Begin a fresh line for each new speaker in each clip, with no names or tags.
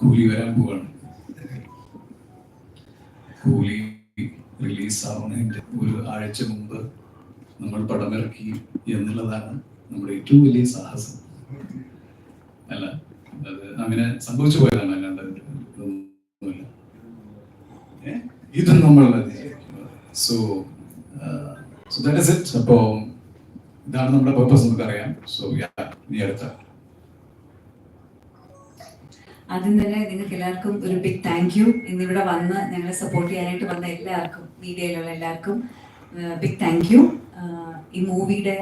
കൂലി വരാൻ പോവാണ്. കൂലി റിലീസ് ആവുന്നതിന്റെ ഒരു ആഴ്ച മുമ്പ് നമ്മൾ പടമിറക്കി എന്നുള്ളതാണ് നമ്മുടെ ഏറ്റവും വലിയ സാഹസം. അല്ല അത് അങ്ങനെ സംഭവിച്ചു പോയതാണ് അല്ലാണ്ട്? ഇത് നമ്മൾ so so that is it അപ്പോ ഇതാണ് നമ്മുടെ പർപ്പസ് നമുക്കറിയാം സോ നീ അടുത്ത
ആദ്യം തന്നെ നിങ്ങൾക്ക് എല്ലാവർക്കും ഒരു ബിഗ് താങ്ക് യു ഇന്നിവിടെ വന്ന് ഞങ്ങളെ സപ്പോർട്ട് ചെയ്യാനായിട്ട് വന്ന എല്ലാവർക്കും മീഡിയയിലുള്ള എല്ലാവർക്കും ബിഗ് താങ്ക് യു ഈ മൂവിയുടെ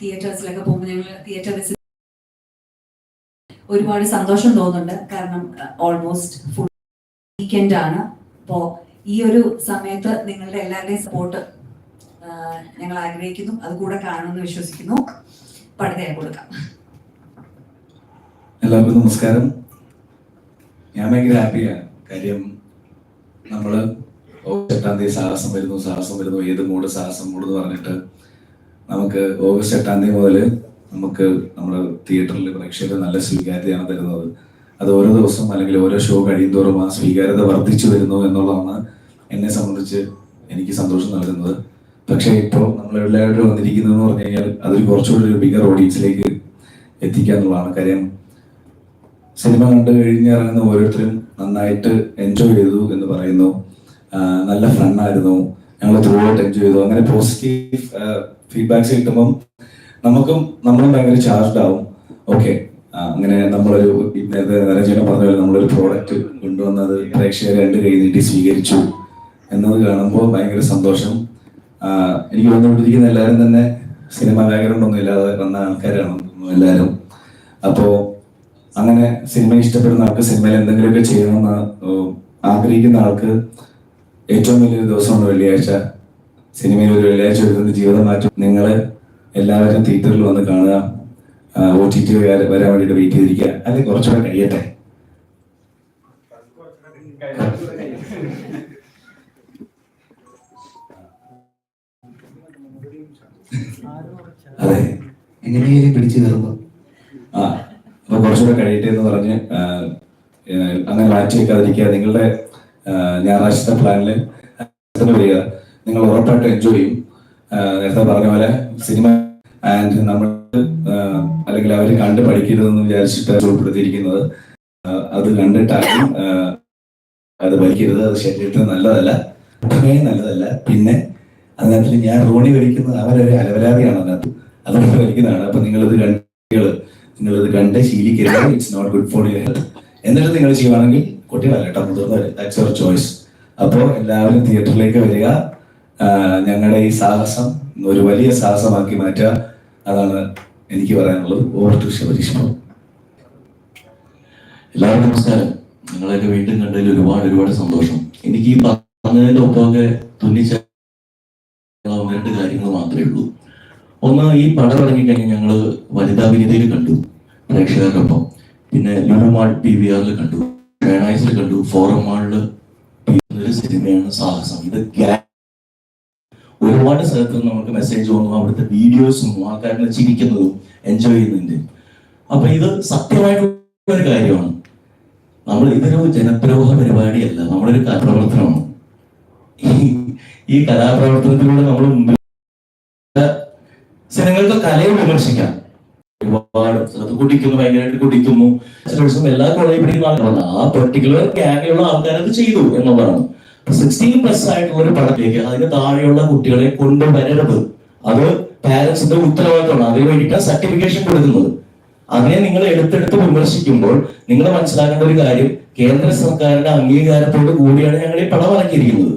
തിയേറ്റേഴ്സിലൊക്കെ പോകുമ്പോൾ ഞങ്ങൾ തിയേറ്റർ ഒരുപാട് സന്തോഷം തോന്നുന്നുണ്ട്. കാരണം ഓൾമോസ്റ്റ് ഫുൾ വീക്കെൻഡ് ആണ്. അപ്പോൾ ഈ ഒരു സമയത്ത് നിങ്ങളുടെ എല്ലാവരുടെയും സപ്പോർട്ട് ഞങ്ങൾ ആഗ്രഹിക്കുന്നു. അത് കൂടെ കാണുമെന്ന് വിശ്വസിക്കുന്നു. പടുതയായി കൊടുക്കാം.
എല്ലാവർക്കും നമസ്കാരം. ഞാൻ ഭയങ്കര ഹാപ്പിയാണ്. കാര്യം ഓഗസ്റ്റ് എട്ടാം തീയതി സാഹസം വരുന്നു സാഹസം വരുന്നു ഏത് മൂഡ് സാഹസം മൂഡ് എന്ന് പറഞ്ഞിട്ട് നമുക്ക് ഓഗസ്റ്റ് എട്ടാം തീയതി മുതൽ നമുക്ക് നമ്മുടെ തിയേറ്ററിൽ പ്രേക്ഷകർ നല്ല സ്വീകാര്യതയാണ് തരുന്നത്. അത് ഓരോ ദിവസം അല്ലെങ്കിൽ ഓരോ ഷോ കഴിയുന്തോറും ആ സ്വീകാര്യത വർദ്ധിച്ചു വരുന്നു എന്നുള്ളതാണ് എന്നെ സംബന്ധിച്ച് എനിക്ക് സന്തോഷം നൽകുന്നത്. പക്ഷേ ഇപ്പോൾ നമ്മൾ എല്ലാവരും വന്നിരിക്കുന്നതെന്ന് പറഞ്ഞു കഴിഞ്ഞാൽ അതൊരു കുറച്ചുകൂടി ഒരു ബിഗർ ഓഡിയൻസിലേക്ക് എത്തിക്കുക എന്നുള്ളതാണ് കാര്യം സിനിമ കണ്ടു കഴിഞ്ഞിറങ്ങുന്ന ഓരോരുത്തരും നന്നായിട്ട് എൻജോയ് ചെയ്തു എന്ന് പറയുന്നു. നല്ല ഫണ്ണായിരുന്നു ഞങ്ങൾ ത്രൂ ഔട്ട് എൻജോയ് ചെയ്തു. അങ്ങനെ പോസിറ്റീവ് ഫീഡ്ബാക്സ് കിട്ടുമ്പം നമുക്കും നമ്മളും ഭയങ്കര ചാർജ്ഡ് ആവും. ഓക്കെ അങ്ങനെ നമ്മളൊരു നരഞ്ജന പറഞ്ഞ പോലെ നമ്മളൊരു പ്രോഡക്റ്റ് കൊണ്ടുവന്നത് പ്രേക്ഷകർ രണ്ട് കൈ നീട്ടി സ്വീകരിച്ചു എന്നത് കാണുമ്പോൾ ഭയങ്കര സന്തോഷം. എനിക്ക് വന്നുകൊണ്ടിരിക്കുന്ന എല്ലാവരും തന്നെ സിനിമ ബാക്ക്ഗ്രൗണ്ട് ഒന്നും ഇല്ലാതെ വന്ന ആൾക്കാരാണ് എല്ലാവരും. അപ്പോ അങ്ങനെ സിനിമ ഇഷ്ടപ്പെടുന്ന ആൾക്ക് സിനിമയിൽ എന്തെങ്കിലുമൊക്കെ ചെയ്യണമെന്ന് ആഗ്രഹിക്കുന്ന ആൾക്ക് ഏറ്റവും വലിയൊരു ദിവസമാണ് വെള്ളിയാഴ്ച. സിനിമയിൽ ഒരു വെള്ളിയാഴ്ച വരുന്ന ജീവിതം മാറ്റും. നിങ്ങൾ എല്ലാവരും തിയേറ്ററിൽ വന്ന് കാണുക. ഒ ടി ടി വരാൻ വേണ്ടിയിട്ട് വെയിറ്റ് ചെയ്തിരിക്കുക. അല്ലെങ്കിൽ കുറച്ചുകൂടെ കഴിയട്ടെ? അതെ.
എങ്ങനെയായാലും പിടിച്ചു കയറുമ്പോൾ
ആ. അപ്പൊ കുറച്ചുകൂടെ കഴിയട്ടെ എന്ന് പറഞ്ഞ് അങ്ങനെ മാറ്റി വെക്കാതിരിക്കുക നിങ്ങളുടെ ഞായറാഴ്ചത്തെ പ്ലാനിൽ വരിക നിങ്ങൾ ഉറപ്പായിട്ട് എൻജോയ് ചെയ്യും. നേരത്തെ പറഞ്ഞ പോലെ സിനിമ ആൻഡ് നമ്മൾ അല്ലെങ്കിൽ അവർ കണ്ട് പഠിക്കരുതെന്ന് വിചാരിച്ചിട്ട് ഉൾപ്പെടുത്തിയിരിക്കുന്നത് അത് കണ്ടിട്ടാണ് അത് വലിക്കരുത് അത് ശരീരത്തിന് നല്ലതല്ല ഒട്ടുമേ നല്ലതല്ല. പിന്നെ അതിനകത്ത് ഞാൻ റോണി വലിക്കുന്നത് അവരൊരു അലവരാതിയാണ് അതിനകത്ത് അതുകൊണ്ട് വലിക്കുന്നതാണ് അപ്പൊ നിങ്ങളിത് കണ്ടുകൾ നിങ്ങളിത് കണ്ട് ശീലിക്കരുത്. It's not good for your health എന്നിട്ട് നിങ്ങൾ ചെയ്യുവാണെങ്കിൽ കുട്ടികളല്ല കേട്ടോ മുതിർന്നവർ ദാറ്റ്സ് യുവർ ചോയ്സ് അപ്പോൾ എല്ലാവരും തിയേറ്ററിലേക്ക് വരിക. ഞങ്ങളുടെ ഈ സാഹസം ഒരു വലിയ സാഹസമാക്കി മാറ്റുക. അതാണ് എനിക്ക് പറയാനുള്ളത്. ഓവർ ടു ശിവരിഷ്മ
എല്ലാവർക്കും നമസ്കാരം. നിങ്ങളെയൊക്കെ വീണ്ടും കണ്ടതിൽ ഒരുപാട് ഒരുപാട് സന്തോഷം. എനിക്ക് ഈ പറഞ്ഞതിന്റെ ഒപ്പമൊക്കെ തുന്നിച്ച രണ്ട് കാര്യങ്ങൾ മാത്രമേ ഉള്ളൂ. ഒന്ന് ഈ പടം ഇറങ്ങിക്കഴിഞ്ഞാൽ ഞങ്ങൾ വനിതാ വിനിതയിൽ കണ്ടു. പ്രേക്ഷകർക്കൊപ്പം. പിന്നെ ലുലുമാൾ പി വി ആറിൽ കണ്ടു. ഷേണായ്സിൽ കണ്ടു. ഫോറം ഒരു സിനിമയാണ് സാഹസം. ഇത് ഒരുപാട് സ്ഥലത്ത് നമുക്ക് മെസ്സേജ് വന്നു. അവിടുത്തെ വീഡിയോസും ആൾക്കാരെ ചിരിക്കുന്നതും എൻജോയ് ചെയ്യുന്നുണ്ട് അപ്പൊ ഇത് സത്യമായിട്ടുള്ള ഒരു കാര്യമാണ്. നമ്മൾ ഇതൊരു ജനദ്രോഹ പരിപാടിയല്ല. നമ്മളൊരു കലാപ്രവർത്തനമാണ്. ഈ കലാപ്രവർത്തനത്തിലൂടെ നമ്മൾ മുമ്പിൽ ജനങ്ങൾക്ക് കലയെ വിമർശിക്കാം. ഒരുപാട് അത് കുടിക്കുന്നു ഭയങ്കരമായിട്ട് കുടിക്കുന്നു. ദിവസം എല്ലാ കോളേജിൽ പിടിക്കുന്ന ആ പെർട്ടിക്കുലർ ഗ്യാങ്ങിലുള്ള ആൾക്കാരത് ചെയ്തു എന്നുള്ളതാണ്. സിക്സ്റ്റീൻ പ്ലസ് ആയിട്ടുള്ള ഒരു പടത്തിലേക്ക് അതിന് താഴെയുള്ള കുട്ടികളെ കൊണ്ടുവരരുത്. അത് പാരന്റ്സിന്റെ ഉത്തരവാദിത്തമാണ്. അതിന് വേണ്ടിയിട്ടാണ് സർട്ടിഫിക്കേഷൻ കൊടുക്കുന്നത്. അതിനെ നിങ്ങൾ എടുത്തെടുത്ത് വിമർശിക്കുമ്പോൾ നിങ്ങൾ മനസ്സിലാക്കേണ്ട ഒരു കാര്യം കേന്ദ്ര സർക്കാരിന്റെ അംഗീകാരത്തോട് കൂടിയാണ് ഞങ്ങൾ ഈ പടം ഇറക്കിയിരിക്കുന്നത്.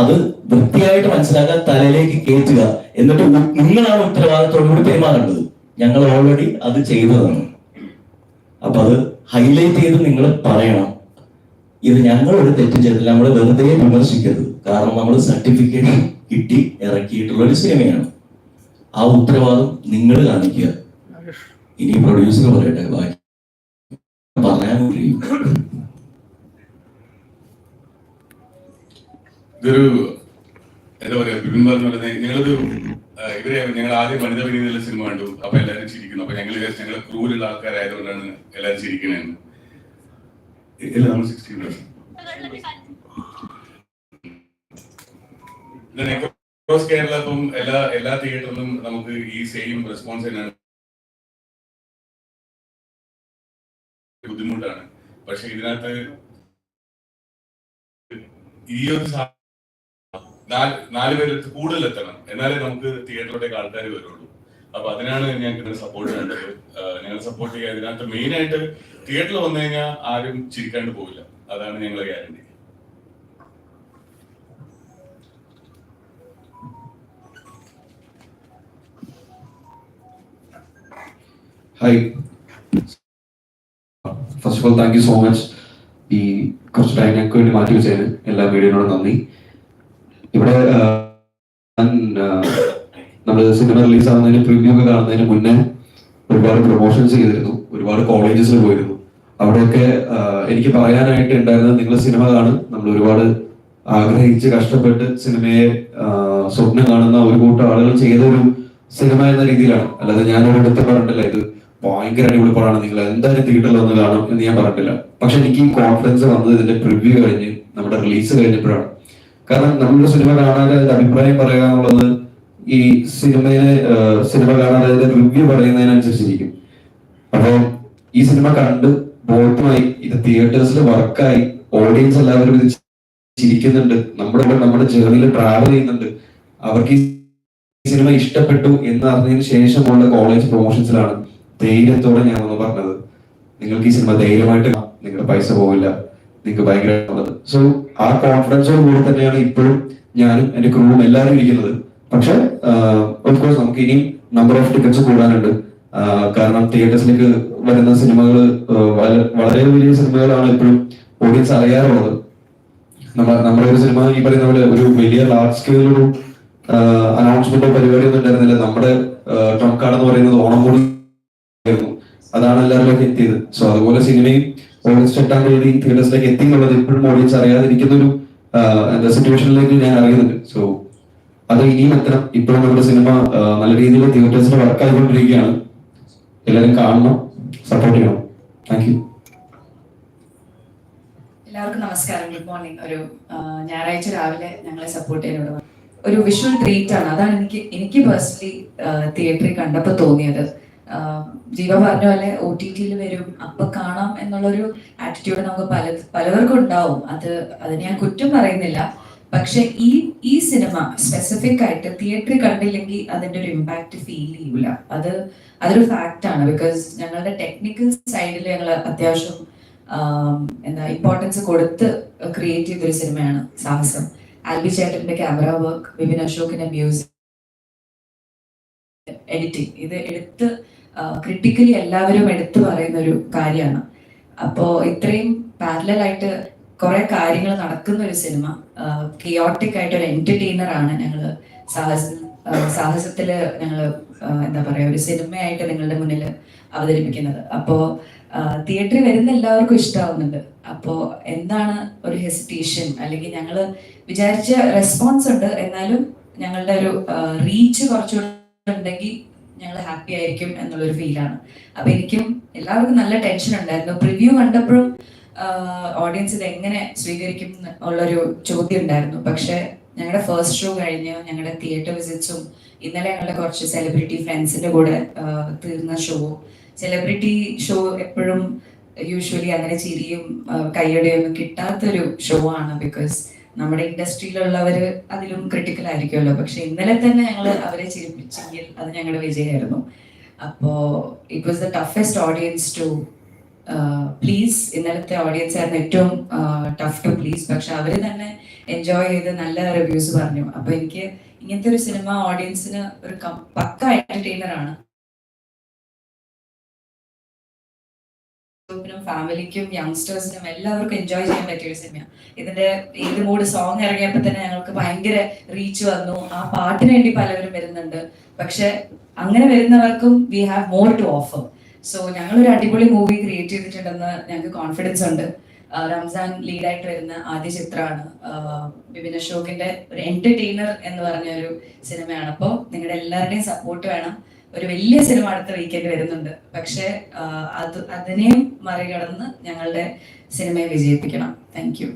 അത് വൃത്തിയായിട്ട് മനസ്സിലാക്കാൻ തലയിലേക്ക് കയറ്റുക എന്നിട്ട് നിങ്ങളാണ് ഉത്തരവാദിത്തോടു കൂടി പെരുമാറേണ്ടത്. ഞങ്ങൾ ഓൾറെഡി അത് ചെയ്തതാണ്. അപ്പൊ അത് ഹൈലൈറ്റ് ചെയ്ത് നിങ്ങൾ പറയണം. ഇത് ഞങ്ങൾ ഒരു തെറ്റും ചെയ്തില്ല നമ്മൾ വെറുതെ വിമർശിക്കരുത്. കാരണം നമ്മൾ സർട്ടിഫിക്കറ്റ് കിട്ടി ഇറക്കിയിട്ടുള്ള ഒരു സിനിമയാണ്. ആ ഉത്തരവാദിത്വം നിങ്ങൾ കാണിക്കുക. ഇനി പ്രൊഡ്യൂസർ പറയട്ടെ ബാക്കി പറയാൻ കഴിയും.
ഇതൊരു എന്താ പറയാ ബിബിൻ പറഞ്ഞ ഞങ്ങളത് ഇവരെ ഞങ്ങൾ ആദ്യം വനിത വിനീതയിലെ സിനിമ കണ്ടു. അപ്പൊ എല്ലാവരും ചിരിക്കുന്നു. അപ്പൊ ഞങ്ങൾ വിചാരിച്ചു ഞങ്ങൾ ക്രൂലുള്ള ആൾക്കാരായതുകൊണ്ടാണ് എല്ലാവരും ചിരിക്കണേന്ന്.
ഇല്ല കേരള ഇപ്പം എല്ലാ എല്ലാ തിയേറ്ററിലും നമുക്ക് ഈ സെയിം റെസ്പോൺസ് തന്നെയാണ്. ബുദ്ധിമുട്ടാണ്. പക്ഷെ ഇതിനകത്ത് ഈ ഒരു സാ- നാല് നാല് പേര് കൂടുതൽ എത്തണം എന്നാലേ നമുക്ക് തിയേറ്ററിലേക്ക് ആൾക്കാർ വരുള്ളൂ. അപ്പൊ അതിനാണ് ഞങ്ങൾക്ക് സപ്പോർട്ട് വേണ്ടത് ഞങ്ങൾ സപ്പോർട്ട് ചെയ്യുക. ഇതിനകത്ത് മെയിൻ ആയിട്ട് തിയേറ്ററിൽ വന്നു കഴിഞ്ഞാൽ ആരും ചിരിക്കാണ്ട് പോവില്ല. അതാണ് ഞങ്ങളെ guarantee
hi first of all thank you so much ഈ കുറച്ച് ടൈം ഞങ്ങൾക്ക് വേണ്ടി മാറ്റി വെച്ചതിന് എല്ലാ വീഡിയോനോടും നന്ദി. നമ്മുടെ നമ്മൾ സിനിമ റിലീസ് ആവുന്നതിന് പ്രിവ്യൂ ഒക്കെ കാണുന്നതിന് മുന്നേ ഒരുപാട് പ്രൊമോഷൻസ് ചെയ്തിരുന്നു. ഒരുപാട് കോളേജസിൽ പോയിരുന്നു. അവിടെയൊക്കെ എനിക്ക് പറയാനായിട്ട് ഉണ്ടായിരുന്നത് നിങ്ങൾ സിനിമ കാണും. നമ്മൾ ഒരുപാട് ആഗ്രഹിച്ച് കഷ്ടപ്പെട്ട് സിനിമയെ സ്വപ്നം കാണുന്ന ഒരു കൂട്ടം ആളുകൾ ചെയ്ത ഒരു സിനിമ എന്ന രീതിയിലാണ്. അല്ലാതെ ഞാൻ ഒരു ഒരിടത്ത് പറഞ്ഞിട്ടില്ല. ഇത് ഭയങ്കര അടിപൊളി പടമാണ് നിങ്ങൾ എന്തായാലും തിയേറ്ററിൽ വന്ന് കാണും എന്ന് ഞാൻ പറഞ്ഞിട്ടില്ല. പക്ഷെ എനിക്ക് ഈ കോൺഫിഡൻസ് വന്നത് ഇതിന്റെ പ്രിവ്യൂ കഴിഞ്ഞ് നമ്മുടെ റിലീസ് കഴിഞ്ഞപ്പോഴാണ്. കാരണം നമ്മുടെ സിനിമ കാണാതെ അതിന്റെ അഭിപ്രായം പറയുക എന്നുള്ളത് ഈ സിനിമയെ സിനിമ കാണാതെ അതിന്റെ റിവ്യൂ പറയുന്നതിനനുസരിച്ചിരിക്കും. അപ്പൊ ഈ സിനിമ കണ്ട് ബോട്ടുമായി ഇത് തിയേറ്റേഴ്സിൽ വർക്കായി ഓഡിയൻസ് എല്ലാവരും ഇത് ചിരിക്കുന്നുണ്ട് നമ്മുടെ നമ്മുടെ ജേർണിയിൽ ട്രാവൽ ചെയ്യുന്നുണ്ട് അവർക്ക് ഈ സിനിമ ഇഷ്ടപ്പെട്ടു എന്ന് അറിഞ്ഞതിന് ശേഷമുള്ള കോളേജ് പ്രൊമോഷൻസിലാണ് ധൈര്യത്തോടെ ഞാൻ ഒന്ന് പറഞ്ഞത്. നിങ്ങൾക്ക് ഈ സിനിമ ധൈര്യമായിട്ട് നിങ്ങളുടെ പൈസ പോവില്ല നിങ്ങൾക്ക് ഭയങ്കര സോ ആ കോൺഫിഡൻസോട് കൂടി തന്നെയാണ് ഇപ്പോഴും ഞാനും എന്റെ ക്രൂവും എല്ലാവരും ഇരിക്കുന്നത്. പക്ഷെ ഓഫ്കോഴ്സ് നമുക്ക് ഇനിയും നമ്പർ ഓഫ് ടിക്കറ്റ്സ് കൂടാനുണ്ട്. കാരണം തിയേറ്റേഴ്സിലേക്ക് വരുന്ന സിനിമകൾ വളരെ വലിയ സിനിമകളാണ് ഇപ്പോഴും ഓഡിയൻസ് അറിയാറുള്ളത്. നമ്മ നമ്മുടെ ഒരു സിനിമ ഈ പറയുന്ന പോലെ ഒരു വലിയ ലാർജ് സ്കെയിൽ ഒരു അനൗൺസ്മെന്റോ പരിപാടിയൊന്നും ഉണ്ടായിരുന്നില്ല. നമ്മുടെ ട്രംപ് കാർഡ് എന്ന് പറയുന്നത് ഓണം കൂടി അതാണ് എല്ലാവരിലേക്ക് എത്തിയത്. സോ അതുപോലെ സിനിമയും ഓഗസ്റ്റ് എട്ടാം തീയതി തിയേറ്റേഴ്സിലേക്ക് എത്തി എന്നുള്ളത് ഇപ്പോഴും ഓഡിയൻസ് അറിയാതിരിക്കുന്ന ഒരു എന്താ സിറ്റുവേഷനിലേക്ക് ഞാൻ അറിയുന്നുണ്ട്. സോ അത് ഇനിയും എത്തണം. ഇപ്പോഴും നമ്മുടെ സിനിമ നല്ല രീതിയിൽ തിയേറ്റേഴ്സിൽ വർക്ക് ആയിക്കൊണ്ടിരിക്കുകയാണ്. എല്ലാവരും കാണണം സപ്പോർട്ട് ചെയ്യണം. താങ്ക് യു
എല്ലാവർക്കും നമസ്കാരം. ഗുഡ് മോർണിംഗ് ഒരു ഞായറാഴ്ച രാവിലെ ഞങ്ങളെ സപ്പോർട്ട് ചെയ്യാനോട് ഒരു വിഷ്വൽ ട്രീറ്റ് ആണ്. അതാണ് എനിക്ക് എനിക്ക് പേഴ്സണലി തിയേറ്ററിൽ കണ്ടപ്പോൾ തോന്നിയത്. ജീവ പറഞ്ഞ പോലെ ഒ ടി ടിയിൽ വരും. അപ്പൊ കാണാം എന്നുള്ളൊരു ആറ്റിറ്റ്യൂഡ് നമുക്ക് പല പലവർക്കും ഉണ്ടാവും. അത് അത് ഞാൻ കുറ്റം പറയുന്നില്ല. പക്ഷെ ഈ ഈ സിനിമ സ്പെസിഫിക് ആയിട്ട് തിയേറ്ററിൽ കണ്ടില്ലെങ്കിൽ അതിന്റെ ഒരു ഇമ്പാക്ട് ഫീൽ ചെയ്യൂല. അത് അതൊരു ഫാക്റ്റ് ആണ്. ബിക്കോസ് ഞങ്ങളുടെ ടെക്നിക്കൽ സൈഡിൽ ഞങ്ങൾ അത്യാവശ്യം എന്താ ഇമ്പോർട്ടൻസ് കൊടുത്ത് ക്രിയേറ്റ് ചെയ്തൊരു സിനിമയാണ് സാഹസം. ആൽബി ചേട്ടന്റെ ക്യാമറ വർക്ക് വിപിൻ അശോകിന്റെ മ്യൂസിക് എഡിറ്റിംഗ് ഇത് എടുത്ത് ക്രിട്ടിക്കലി എല്ലാവരും എടുത്തു പറയുന്ന ഒരു കാര്യമാണ്. അപ്പോ ഇത്രയും പാരലൽ ആയിട്ട് കുറെ കാര്യങ്ങൾ നടക്കുന്ന ഒരു സിനിമ കിയോട്ടിക് ആയിട്ട് ഒരു എന്റർടൈനർ ആണ് ഞങ്ങൾ സാഹസ സാഹസത്തിൽ ഞങ്ങൾ എന്താ പറയാ ഒരു സിനിമയായിട്ട് നിങ്ങളുടെ മുന്നിൽ അവതരിപ്പിക്കുന്നത്. അപ്പോ തിയേറ്ററിൽ വരുന്ന എല്ലാവർക്കും ഇഷ്ടമാവുന്നുണ്ട് അപ്പോ എന്താണ് ഒരു ഹെസിറ്റേഷൻ അല്ലെങ്കിൽ ഞങ്ങൾ വിചാരിച്ച റെസ്പോൺസ് ഉണ്ട്. എന്നാലും ഞങ്ങളുടെ ഒരു റീച്ച് കുറച്ചുകൂടെ ഉണ്ടെങ്കിൽ ഞങ്ങൾ ഹാപ്പി ആയിരിക്കും എന്നുള്ളൊരു ഫീലാണ് അപ്പൊ എനിക്കും എല്ലാവർക്കും നല്ല ടെൻഷൻ ഉണ്ടായിരുന്നു. പ്രിവ്യൂ കണ്ടപ്പോഴും ഓഡിയൻസ് ഇത് എങ്ങനെ സ്വീകരിക്കും എന്നുള്ളൊരു ചോദ്യം ഉണ്ടായിരുന്നു. പക്ഷെ ഞങ്ങളുടെ ഫസ്റ്റ് ഷോ കഴിഞ്ഞ് ഞങ്ങളുടെ തിയേറ്റർ വിസിറ്റ്സും ഇന്നലെ ഞങ്ങളുടെ കുറച്ച് സെലിബ്രിറ്റി ഫ്രണ്ട്സിന്റെ കൂടെ തീർന്ന ഷോ സെലിബ്രിറ്റി ഷോ എപ്പോഴും യൂഷ്വലി അങ്ങനെ ചിരിയും കൈയടിയൊന്നും കയ്യടിയൊന്നും കിട്ടാത്തൊരു ഷോ ആണ്. ബിക്കോസ് നമ്മുടെ ഇൻഡസ്ട്രിയിലുള്ളവർ അതിലും ക്രിട്ടിക്കൽ ആയിരിക്കുമല്ലോ. പക്ഷെ ഇന്നലെ തന്നെ ഞങ്ങൾ അവരെ ചിരിപ്പിച്ചെങ്കിൽ അത് ഞങ്ങളുടെ വിജയമായിരുന്നു. അപ്പോ it was the toughest audience to please ഇന്നലത്തെ ഓഡിയൻസ് ആയിരുന്നു ഏറ്റവും ടഫ് ടു പ്ലീസ് പക്ഷെ അവർ തന്നെ എൻജോയ് ചെയ്ത് നല്ല റിവ്യൂസ് പറഞ്ഞു. അപ്പോൾ എനിക്ക് ഇങ്ങനത്തെ ഒരു സിനിമ ഓഡിയൻസിന് ഒരു പക്ക എന്റർടൈനർ ആണ്. ഗ്രൂപ്പിനും ഫാമിലിക്കും യങ്സ്റ്റേഴ്സിനും എല്ലാവർക്കും എൻജോയ് ചെയ്യാൻ പറ്റിയ ഒരു സിനിമയാണ് ഇതിന്റെ ഏത് മൂഡ് സോങ് ഇറങ്ങിയപ്പോൾ തന്നെ ഞങ്ങൾക്ക് ഭയങ്കര റീച്ച് വന്നു. ആ പാട്ടിന് വേണ്ടി പലവരും വരുന്നുണ്ട്. പക്ഷെ അങ്ങനെ വരുന്നവർക്കും we have more to offer so ഞങ്ങൾ ഒരു അടിപൊളി മൂവി ക്രിയേറ്റ് ചെയ്തിട്ടുണ്ടെന്ന് ഞങ്ങൾക്ക് കോൺഫിഡൻസ് ഉണ്ട്. റംസാൻ ലീഡായിട്ട് വരുന്ന ആദ്യ ചിത്രമാണ്. വിപിൻ അശോകിന്റെ ഒരു എന്റർടൈനർ എന്ന് പറഞ്ഞ ഒരു സിനിമയാണ് അപ്പോൾ നിങ്ങളുടെ എല്ലാവരുടെയും സപ്പോർട്ട് വേണം. ഒരു വലിയ സിനിമ അടുത്ത വീക്കെൻഡ് വരുന്നുണ്ട്. പക്ഷെ അത് അതിനെയും മറികടന്ന് ഞങ്ങളുടെ സിനിമയെ വിജയിപ്പിക്കണം. താങ്ക് യു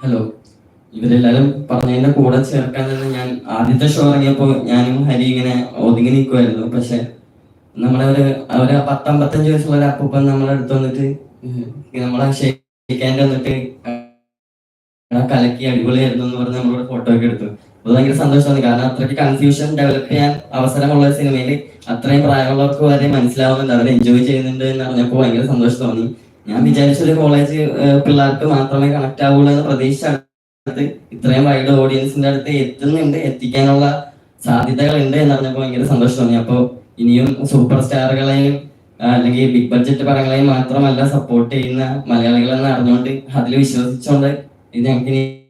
ഹലോ ഇവരെല്ലാരും പറഞ്ഞതിന്റെ കൂടെ ചേർക്കാൻ തന്നെ ഞാൻ ആദ്യത്തെ ഷോ ഇറങ്ങിയപ്പോ ഞാനും ഹരി ഇങ്ങനെ ഒതുങ്ങി നിൽക്കുമായിരുന്നു പക്ഷെ നമ്മളെ ഒരു ഒരു പത്തമ്പത്തഞ്ച് വയസ്സുള്ള ഒരു അപ്പൂപ്പൻ നമ്മളെ അടുത്ത് വന്നിട്ട് നമ്മളെ ഷെയ്ക്കാന്റെ വന്നിട്ട് കലക്കി അടിപൊളിയായിരുന്നു എന്ന് പറഞ്ഞ് നമ്മളോട് ഫോട്ടോ ഒക്കെ എടുത്തു. അത് ഭയങ്കര സന്തോഷമാണ്. കാരണം അത്രയ്ക്ക് കൺഫ്യൂഷൻ ഡെവലപ്പ് ചെയ്യാൻ അവസരമുള്ള സിനിമയിൽ അത്രയും പ്രായമുള്ളവർക്ക് വരെ മനസ്സിലാവുന്നുണ്ട്. അവർ എൻജോയ് ചെയ്യുന്നുണ്ട് എന്ന് അറിഞ്ഞപ്പോൾ ഭയങ്കര സന്തോഷം തോന്നി. ഞാൻ വിചാരിച്ചൊരു കോളേജ് പിള്ളേർക്ക് മാത്രമേ കണക്ട് ആവുള്ളൂ എന്ന് പ്രതീക്ഷിച്ചത് ഇത്രയും വൈഡ് ഓഡിയൻസിന്റെ അടുത്ത് എത്തുന്നുണ്ട് എത്തിക്കാനുള്ള സാധ്യതകൾ ഉണ്ട് എന്ന് പറഞ്ഞപ്പോൾ ഭയങ്കര സന്തോഷം തോന്നി. അപ്പോൾ ഇനിയും സൂപ്പർ സ്റ്റാറുകളെയും അല്ലെങ്കിൽ ബിഗ് ബഡ്ജറ്റ് പടങ്ങളെയും മാത്രമല്ല സപ്പോർട്ട് ചെയ്യുന്ന മലയാളികളെന്ന് അറിഞ്ഞുകൊണ്ട് അതിൽ വിശ്വസിച്ചുകൊണ്ട് ഇത് ഞങ്ങൾക്ക്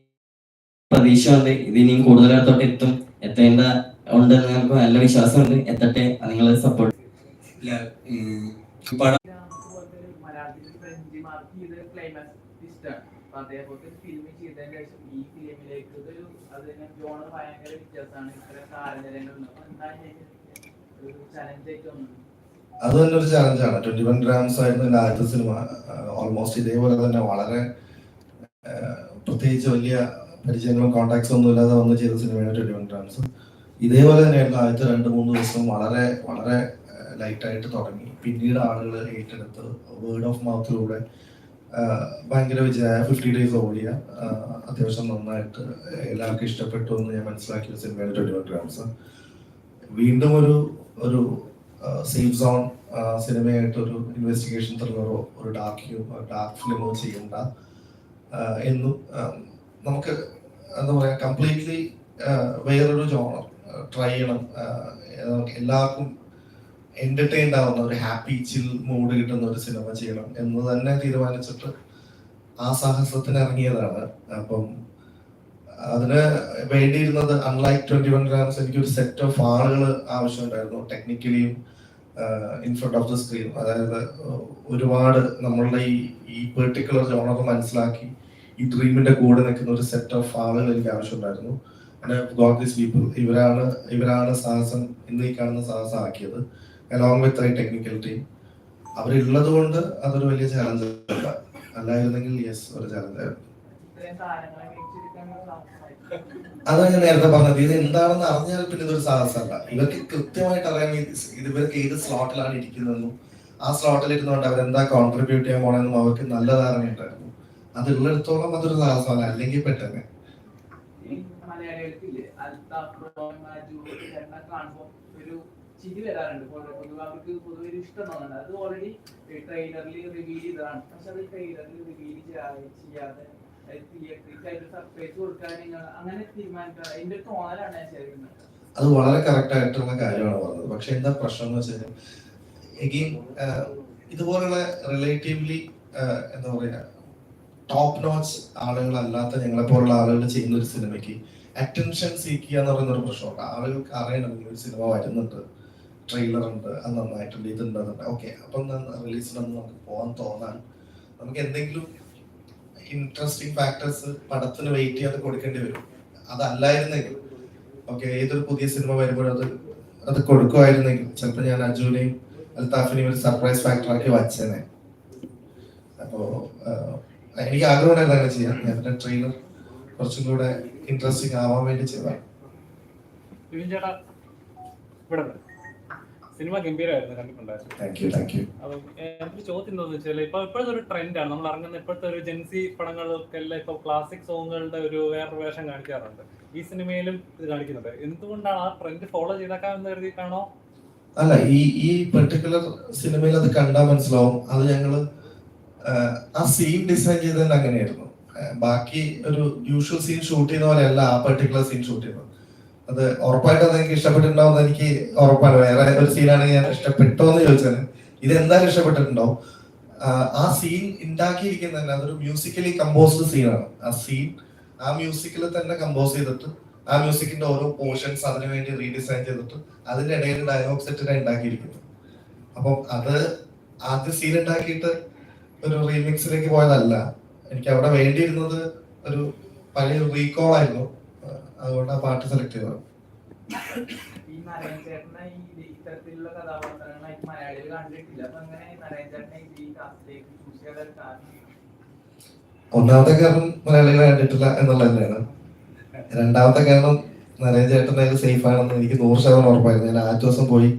പ്രതീക്ഷയുണ്ട്. ഇത് ഇനിയും കൂടുതലായിട്ട് എത്തും. എത്തേണ്ട ഉണ്ടെന്ന് ഞങ്ങൾക്ക് നല്ല വിശ്വാസമുണ്ട്. എത്തട്ടെ നിങ്ങൾ സപ്പോർട്ട്
അതേപോലത്തെ ഫിലിം ചെയ്തതിന് ശേഷം ഈ ഫിലിമിലേക്ക് അത് ജോണർ ഭയങ്കര വ്യത്യാസമാണ് ഇത്ര
തന്നെ ഒരു ചലഞ്ചാണ് ട്വന്റി വൺ ഗ്രാംസ് ആയിരുന്നു എന്റെ ആദ്യത്തെ സിനിമ ഓൾമോസ്റ്റ് ഇതേപോലെ തന്നെ വളരെ പ്രത്യേകിച്ച് വലിയ പരിചയങ്ങളും കോൺടാക്ട്സും ഒന്നും ഇല്ലാതെ വന്ന് ചെയ്ത സിനിമയാണ് ട്വന്റി വൺ ഗ്രാംസ് ഇതേപോലെ തന്നെയായിരുന്നു ആദ്യത്തെ രണ്ട് മൂന്ന് ദിവസം വളരെ വളരെ ലൈറ്റായിട്ട് തുടങ്ങി. പിന്നീട് ആളുകൾ ഏറ്റെടുത്ത് വേർഡ് ഓഫ് മൗത്തിലൂടെ ഭയങ്കര വിജയ ഫിഫ്റ്റി ഡേയ്സ് ഓടിയ അത്യാവശ്യം നന്നായിട്ട് എല്ലാവർക്കും ഇഷ്ടപ്പെട്ടു എന്ന് ഞാൻ മനസ്സിലാക്കിയ സിനിമയാണ് ട്വന്റി വൺ ഗ്രാംസ് വീണ്ടും ഒരു ഒരു സേഫ് സോൺ സിനിമയായിട്ട് ഒരു ഇൻവെസ്റ്റിഗേഷൻ ത്രില്ലറോ ഒരു ഡാർക്ക് ഡാർക്ക് ഫിലിമോ ചെയ്യണ്ട എന്നും നമുക്ക് എന്താ പറയാ കംപ്ലീറ്റ്ലി വേറൊരു ജോണർ ട്രൈ ചെയ്യണം. എല്ലാവർക്കും എന്റർടൈൻ ആവുന്ന ഒരു ഹാപ്പി ചിൽ മൂഡ് കിട്ടുന്ന ഒരു സിനിമ ചെയ്യണം എന്ന് തന്നെ തീരുമാനിച്ചിട്ട് ആ സാഹസത്തിന് ഇറങ്ങിയതാണ്. അപ്പം അതിന് വേണ്ടിയിരുന്നത് അൺലൈക്ക് ട്വന്റി വൺ ഗ്രാംസ് എനിക്കൊരു സെറ്റ് ഓഫ് ആളുകൾ ആവശ്യമുണ്ടായിരുന്നു. ടെക്നിക്കലിയും in front of the screen അതായത് ഒരുപാട് നമ്മളുടെ ഈ ഈ പെർട്ടിക്കുലർ ജോണർ മനസ്സിലാക്കി ഈ ഡ്രീമിന്റെ കൂടെ നിൽക്കുന്ന ഒരു സെറ്റ് ഓഫ് ആളുകൾ എനിക്ക് ആവശ്യമുണ്ടായിരുന്നു. ഗോഡ് ദീസ് പീപ്പിൾ ഇവരാണ് ഇവരാണ് സാഹസം ഇന്ന് ഈ കാണുന്ന സാഹസം ആക്കിയത്. Along with I technical team അവരുള്ളത് കൊണ്ട് അതൊരു വലിയ ചാലഞ്ച് അല്ല. അല്ലായിരുന്നെങ്കിൽ യെസ് ഒരു ചാലഞ്ച് ആയിരുന്നു. അതാ ഞാൻ നേരത്തെ പറഞ്ഞത്. ഇത് എന്താണെന്ന് അറിഞ്ഞാൽ പിന്നെ ഇതൊരു സാഹസമല്ല. ഇവർക്ക് കൃത്യമായിട്ട് അറിയാൻ ഇത് ഇത് ഇവർക്ക് ഏത് സ്ലോട്ടിലാണ് ഇരിക്കുന്നതെന്നും ആ സ്ലോട്ടിൽ ഇരുന്നുകൊണ്ട് അവരെന്താ കോൺട്രിബ്യൂട്ട് ചെയ്യാൻ പോണെന്നും അവർക്ക് നല്ല ധാരണയുണ്ടായിരുന്നു. അത് ഉള്ളിടത്തോളം അതൊരു സാഹസമല്ല അല്ലെങ്കിൽ പെട്ടെന്ന്.
മലയാളികൾക്കില്ലേ കാണുമ്പോൾ ഒരു ചിരി വരാറുണ്ട്. പൊതുവെ പൊതുവെ അവർക്ക് പൊതുവെ ഒരു ഇഷ്ടം തോന്നുന്നുണ്ട്. അത് ഓൾറെഡി ട്രെയിലറിൽ റിവീൽ ചെയ്തതാണ്. പക്ഷെ അത് ട്രെയിലറിൽ റിവീൽ ചെയ്യാതെ തിയേറ്ററിക്കായിട്ട് സർപ്രൈസ് കൊടുക്കാൻ നിങ്ങൾ അങ്ങനെ തീരുമാനിക്കുക എന്റെ ഒരു തോന്നലാണ് ഞാൻ ചേരുന്നത്
അത് വളരെ കറക്റ്റ് ആയിട്ടുള്ള കാര്യമാണ് പറഞ്ഞത്. പക്ഷെ എന്താ പ്രശ്നം എന്ന് വെച്ചാൽ എഗെയിൻ ഇതുപോലുള്ള റിലേറ്റീവ്ലി എന്താ പറയാ ടോപ്പ് നോച്ച് ആളുകളല്ലാത്ത ഞങ്ങളെ പോലുള്ള ആളുകൾ ചെയ്യുന്ന ഒരു സിനിമയ്ക്ക് അറ്റൻഷൻ സീക്കുക എന്ന് പറയുന്ന ഒരു പ്രശ്നമുണ്ട് ആളുകൾക്ക് അറിയണം ഇങ്ങനെ ഒരു സിനിമ വരുന്നുണ്ട് ട്രെയിലർ ഉണ്ട് അത് നന്നായിട്ടുണ്ട് ഇതുണ്ട് അതുണ്ട്. ഓക്കെ അപ്പം റിലീസിനൊന്നും നമുക്ക് പോകാൻ തോന്നാൻ നമുക്ക് എന്തെങ്കിലും ഇൻട്രസ്റ്റിംഗ് ഫാക്ടേഴ്സ് പടത്തിന് വെയിറ്റ് ചെയ്യാതെ കൊടുക്കേണ്ടി വരും. അതല്ലായിരുന്നെങ്കിൽ ഓക്കെ ഏതൊരു പുതിയ സിനിമ വരുമ്പോഴും അത് അത് കൊടുക്കുമായിരുന്നെങ്കിൽ ചിലപ്പോൾ ഞാൻ അജുവിനെയും അൽത്താഫിനെയും ഒരു സർപ്രൈസ് ഫാക്ടർ ആക്കി വച്ചേനെ. അപ്പോ ആഹ്, എനിക്ക് ആഗ്രഹമുണ്ടായിരുന്നു അങ്ങനെ ചെയ്യാൻ. ഞാൻ ട്രെയിലർ കുറച്ചും കൂടെ ഇൻട്രസ്റ്റിംഗ് ആവാൻ വേണ്ടി ചെയ്തതാണ്.
സിനിമ ഗംഭീരമായിരുന്നു കണ്ടിട്ടുണ്ടായിരുന്നു.
താങ്ക് യു താങ്ക് യു
അപ്പം എനിക്ക് ചോദ്യം എന്താണെന്ന് വെച്ചാൽ ഇപ്പൊ ഇപ്പോഴത്തെ ഒരു ട്രെൻഡാണ് നമ്മൾ ഇറങ്ങുന്ന ഇപ്പോഴത്തെ ഒരു ജെൻസി പടങ്ങൾക്കെല്ലാം ഇപ്പൊ ക്ലാസിക് സോങ്ങുകളുടെ ഒരു വേറൊരു വേഷം കാണിക്കാറുണ്ട്. ഈ സിനിമയിലും ഇത് കാണിക്കുന്നുണ്ട്. എന്തുകൊണ്ടാണ് ആ ട്രെൻഡ് ഫോളോ ചെയ്തേക്കാമെന്ന് കരുതിയിട്ടാണോ?
അല്ല ഈ ഈ പെർട്ടിക്കുലർ സിനിമയിൽ അത് കണ്ടാൽ മനസ്സിലാവും. അത് ഞങ്ങൾ ആ സീൻ ഡിസൈൻ ചെയ്ത് തന്നെ അങ്ങനെയായിരുന്നു. ബാക്കി ഒരു യൂഷ്വൽ സീൻ ഷൂട്ട് ചെയ്യുന്ന പോലെയല്ല ആ പെർട്ടിക്കുലർ സീൻ ഷൂട്ട് ചെയ്യുന്നത്. അത് ഉറപ്പായിട്ടും അത് എനിക്ക് എന്ന് എനിക്ക് ഉറപ്പാണ്. വേറെ ഒരു സീനാണ് ഞാൻ ഇഷ്ടപ്പെട്ടോ എന്ന് ചോദിച്ചത്. ഇത് എന്തായാലും ഇഷ്ടപ്പെട്ടിട്ടുണ്ടാവും. ആ സീൻ ഉണ്ടാക്കിയിരിക്കുന്ന തന്നെ അതൊരു മ്യൂസിക്കലി കമ്പോസ്ഡ് സീനാണ് ആ സീൻ ആ മ്യൂസിക്കിൽ തന്നെ കമ്പോസ് ചെയ്തിട്ട് ആ മ്യൂസിക്കിന്റെ ഓരോ പോർഷൻസ് അതിനു വേണ്ടി റീഡിസൈൻ ചെയ്തിട്ട് അതിന്റെ ഇടയിൽ ഡയലോഗ് സെറ്റിനെ ഉണ്ടാക്കിയിരിക്കുന്നത്. അപ്പം അത് ആദ്യം സീൻ ഉണ്ടാക്കിയിട്ട് ഒരു റീമിക്സിലേക്ക് പോയതല്ല. എനിക്ക് അവിടെ വേണ്ടിയിരുന്നത് ഒരു പഴയ റീകോൾ ആയിരുന്നു അതുകൊണ്ട് ആ പാട്ട് സെലക്ട്
ചെയ്തു മലയാളികൾ
ഒന്നാമത്തെ കാരണം മലയാളികളെ കണ്ടിട്ടില്ല എന്നുള്ളത് തന്നെയാണ്. രണ്ടാമത്തെ കാരണം നരേൻ ചേട്ടന്റെ സേഫ് ആണെന്ന് എനിക്ക് നൂറ് ശതമാനം ഉറപ്പായിരുന്നു. ഞാൻ ആ ദിവസം പോയി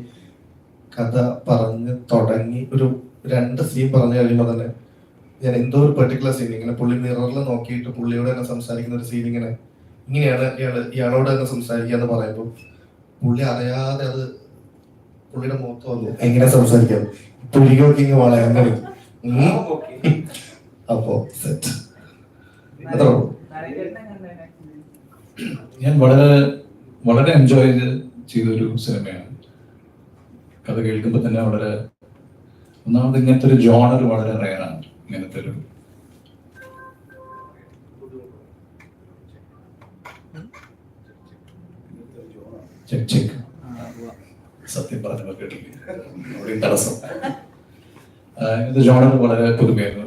കഥ പറഞ്ഞ് തുടങ്ങി ഒരു രണ്ട് സീൻ പറഞ്ഞു കഴിയുമ്പോൾ തന്നെ. ഞാൻ എന്തോ ഒരു പെർട്ടിക്കുലർ സീൻ ഇങ്ങനെ പുള്ളി മിററിൽ നോക്കിയിട്ട് പുള്ളിയോട് തന്നെ സംസാരിക്കുന്ന ഒരു സീൻ ഇങ്ങനെ. ഇങ്ങനെയാണ് ഇയാൾ ഇയാളോട് തന്നെ സംസാരിക്കുക എന്ന് പറയുമ്പോൾ പുള്ളി അറിയാതെ അത് പുള്ളിയുടെ മുഖത്ത് വന്നു. എങ്ങനെ സംസാരിക്കാം? പുള്ളിക്കൊക്കെ ഇങ്ങനെ വളരെ അപ്പോ സെറ്റ്?
ഞാൻ വളരെ വളരെ എൻജോയ് ചെയ്തൊരു സിനിമയാണ് കഥ കേൾക്കുമ്പോൾ തന്നെ വളരെ ഒന്നാമത് ഇങ്ങനത്തെ ഒരു ജോണർ വളരെ റയറാണ് ഇങ്ങനത്തെ ഒരു സത്യം പറഞ്ഞപ്പോൾ കേട്ടില്ലേ. തടസ്സം. ഇത് ജോണർ വളരെ പുതുമയായിരുന്നു.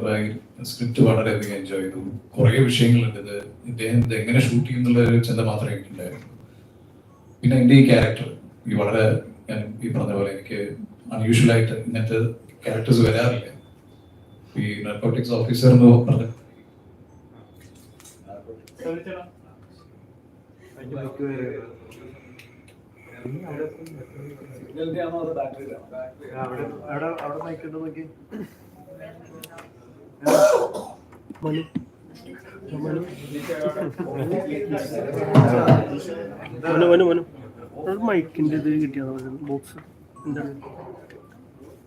സ്ക്രിപ്റ്റ് വളരെയധികം എൻജോയ് ചെയ്തു. കുറേ വിഷയങ്ങളുണ്ട്. ഇത് ഇദ്ദേഹം ഇത് എങ്ങനെ ഷൂട്ട് ചെയ്യുന്നുള്ള ഒരു ചിന്ത മാത്രമേ എനിക്കുണ്ടായിരുന്നു പിന്നെ എന്റെ ഈ ക്യാരക്ടർ ഈ വളരെ ഞാൻ ഈ പറഞ്ഞ പോലെ എനിക്ക് അൺയൂഷ്വൽ ആയിട്ട് ഇങ്ങനത്തെ ക്യാരക്ടേഴ്സ് വരാറില്ല. ഈ നർക്കോട്ടിക്സ് ഓഫീസർ എന്ന് പറഞ്ഞു
മൈക്കിന്റെ ഇത് കിട്ടിയാ ബോക്സ് എന്താണ് എന്റെ ഒരു മൈക്ക്
അത്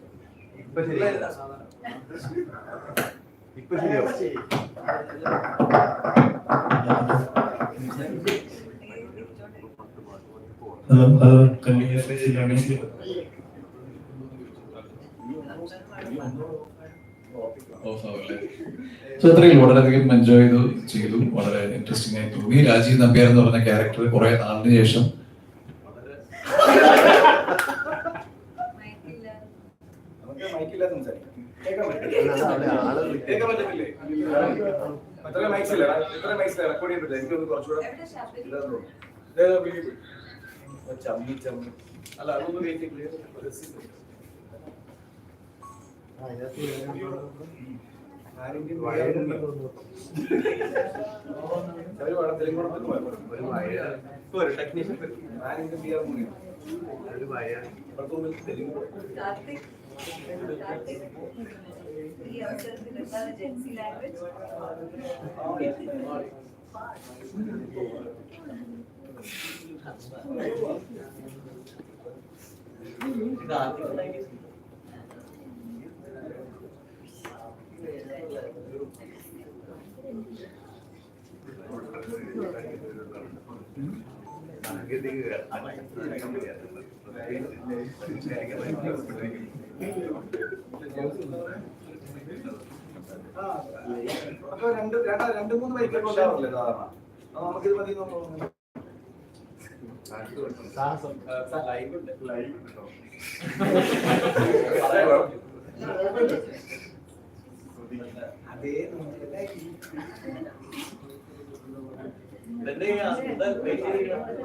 ആ, കേ- ഹലോ ഹലോ സോ അത്രയും വളരെയധികം എൻജോയ് ചെയ്തു ചെയ്തു. വളരെ ഇൻട്രസ്റ്റിംഗ് ആയി തോന്നി. രാജീവ് നമ്പ്യാർ എന്ന് പറഞ്ഞ ക്യാരക്ടർ കുറെ നാളിന് ശേഷം.
സംസാരിക്കാം. കേൾക്കാൻ പറ്റും കേൾക്കാൻ പറ്റത്തില്ലേ?
എത്ര മൈക്സ് ഇല്ലടാ എത്ര മൈക്സ് റെക്കോർഡ് ചെയ്യാൻ പറ്റില്ല എനിക്കൊന്ന് കുറച്ചുകൂടെ ചമ്മി
ചമ്മി. അല്ല അതൊന്നും വെയിറ്റ് ക്ലിയർ ഒരു പടത്തിലും കൂടെ ഒരു വയ ഒരു ടെക്നീഷ്യൻ ആരെങ്കിലും ചെയ്യാൻ പോകുന്നു ഒരു വയ തെലുങ്ക് ഈ അവസരത്തിൽ എന്താണ് ജെൻസി ലാംഗ്വേജ് രണ്ട് രണ്ട് മൂന്ന്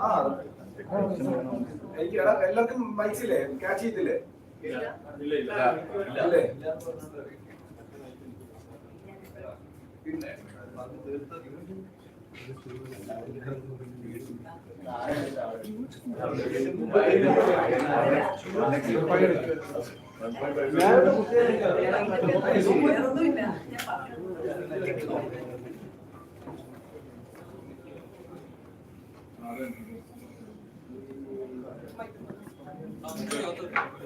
ആ എനിക്ക് എല്ലാവർക്കും ബൈക്സില്ലേ ക്യാച്ച് ചെയ്തില്ലേ പിന്നെ
Thank you.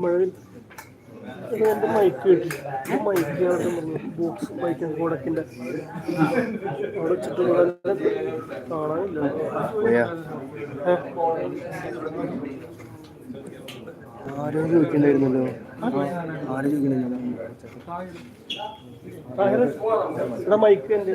മഴ എന്റെ മൈക്ക് കിട്ടി മൈക്ക് ബോക്സ് മൈക്ക് കോടക്കിന്റെ അവിടെ വെച്ചിട്ട് കാണാനില്ല? ആരോ ചോദിക്കണ്ടായിരുന്നല്ലോ ആരും ചോദിക്കണില്ല മൈക്ക് എന്റെ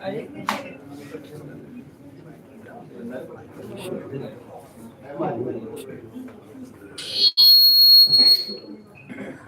아니 是。